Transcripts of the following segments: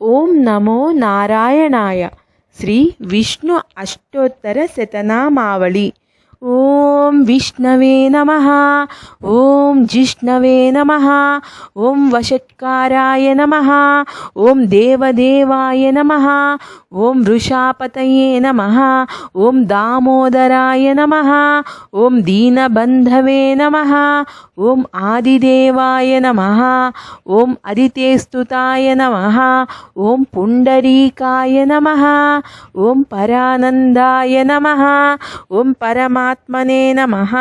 ఓం నమో నారాయణాయ. శ్రీ విష్ణు అష్టోత్తర శతనామావళి. ఓం విష్ణవే నమ ఓం జిష్ణవే నమ ఓం వషట్కారాయ నమ ఓం దేవదేవాయ నమ ఓం వృషాపతయే నమ ఓం దామోదరాయ నమ ఓం దీనబంధవే నమ ఓం ఆదిదేవాయ నమ ఓం అదితేస్తుతాయ నమ ఓం పుండరీకాయ నమ ఓం పరానందాయ నమ ఓం పరమా परमात्मने नमः।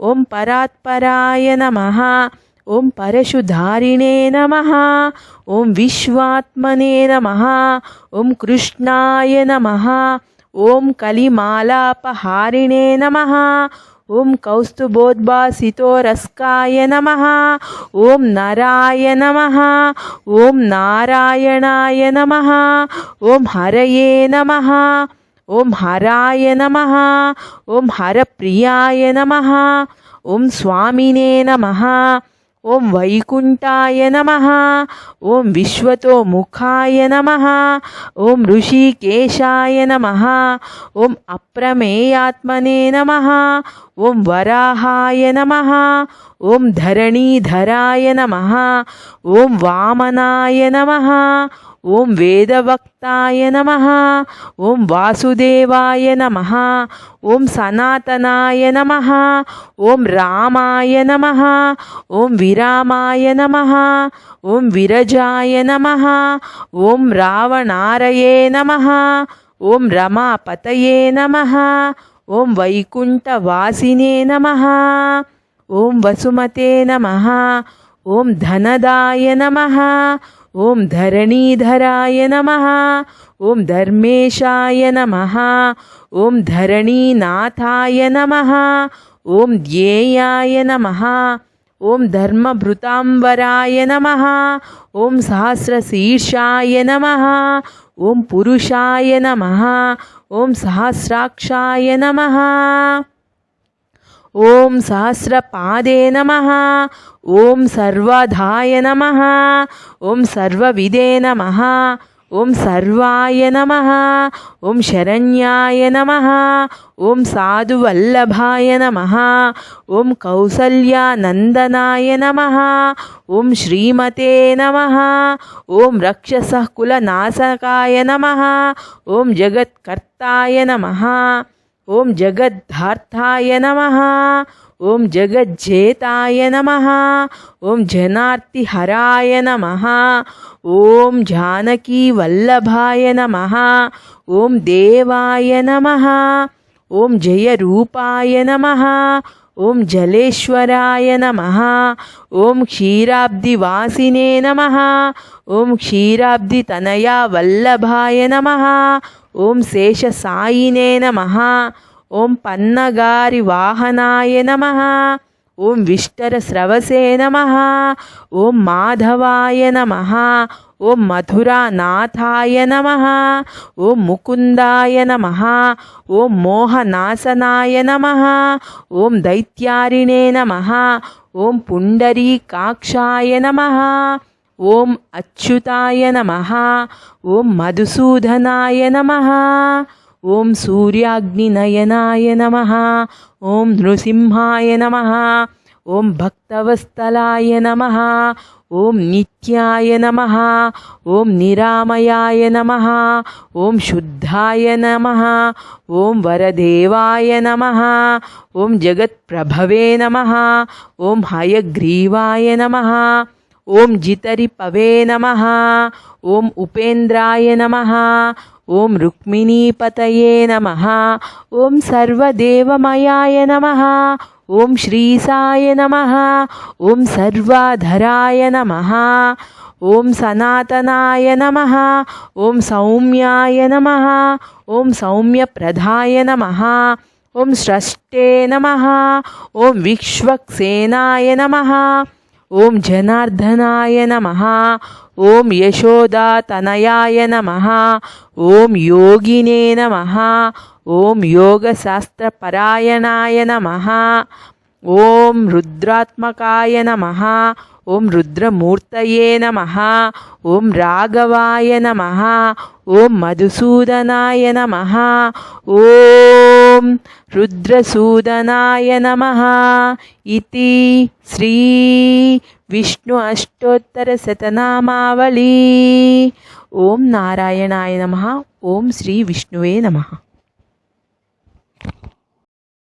ॐ परात्पराय नमः। ॐ परशुधारिणे नमः। ॐ विश्वात्मने नमः। ॐ कृष्णाय नमः। ॐ कलिमालापहारिणे नमः। ॐ कौस्तुभोद्भासितोरस्काय नमः। ॐ नराय नमः। ॐ नारायणाय नमः। ॐ हरये नमः। ओम हराय नम। ओं हर प्रियाय नम। ओं स्वामीने नम। ओं वैकुंठा नम। ओं ओम विश्वतोमुखाय नम। ओं ऋषिकेशा नम। ओं अप्रमेयात्मने नम। ओं वराहाय नम। ओं धरणीधराय नम। ओं वामनाय नम। ఓం వేదవక్తాయ నమ ఓం వాసుదేవాయ నమ ఓం సనాతనాయ నమ ఓం రామాయ నమ ఓం విరామాయ నమ ఓం విరజాయ నమ ఓం రావణారయే నమ ఓం రమాపతయే నమ ఓం వైకుంఠవాసినే నమ ఓం వసుమతే నమ ఓం ధనదాయ నమ ओम धरणीधराय नम। ओं धर्मेशाय नम। ओं धरणीनाथाय नम। ओं ध्येयाय नम। ओं धर्मभृतांबराय नम। ओं सहस्रशीर्षाय नम। ओं पुरुषाय नम। ओं सहस्राक्षाय नमः। ఓం సహస్రపాదే నమ ఓం సర్వధాయ నమ ఓం సర్వవిదే నమ ఓం సర్వాయ నమ ఓం శరణ్యాయ నమ ఓం సాధువల్లభాయ నమ ఓం కౌసల్యానందనాయ నమ ఓం శ్రీమతే నమ ఓం రక్షసకులనాశకాయ నమ ఓం జగత్కర్తాయ నమ. ओम जगद्धार्थाय नमः। ओं जगज्जेताय नमः। ओं जनार्तिहराय नमः। ओं जानकीवल्लभाय नमः। ओं देवाय नमः। जय जयरूपाय नमः। ओम जलेश्वराय नमः। ओम क्षीराब्दिवासिने नमः। ओम क्षीराब्दि तनया वल्लभाय नमः। ओम शेष साईने नमः। ओम पन्नगारी वाहनाय नमः। ఓం విష్టరస్రవసే నమ ఓం మాధవాయ నమ ఓం మధురానాథాయ నమ ఓం ముకుందాయ నమ ఓం మోహనాశనాయ నమ ఓం దైత్యారిణే నమ ఓం పుండరీకాక్షాయ నమ ఓం అచ్యుతాయ నమ ఓం మధుసూదనాయ నమ. ॐ सूर्याग्निनयनाय नमः, ॐ नृसिंहाय नमः, ॐ भक्तवस्तलाय नमः, ॐ नित्याय नमः, ॐ निरामयाय नमः, ॐ शुद्धाय नमः, ॐ वरदेवाय नम, ॐ जगत्प्रभवे नम, ॐ हयग्रीवाय नमः। ओम जितरी पवे नमः ओम उपेंद्राय नमः ओम रुक्मिणीपतये नमः ओम सर्वदेवमयाय नमः ओम श्रीसाय नम ओम सर्वाधराय नम ओम सनातनाय नम ओम सौम्याय नम ओम सौम्यप्रधाय नम ओम स्रष्टे नम ओम विक्ष्वक्सेनाय नमः ఓం జనార్దనాయ నమ. ఓం యశోదాతనయాయ నమ. ఓం యోగినే నమ. ఓం యోగశాస్త్రపరాయణాయ నమ. ఓం రుద్రాత్మకాయ నమ. ఓం రుద్రమూర్తయే నమ. ఓం రాఘవాయ నమ. ఓం మధుసూదనాయ నమ. ఓ ఓం रुद्रसूदनाय नमः इति శ్రీ విష్ణు అష్టోత్తర శతనామావళి. ఓం నారాయణాయ నమ. ఓం శ్రీ విష్ణువే నమ.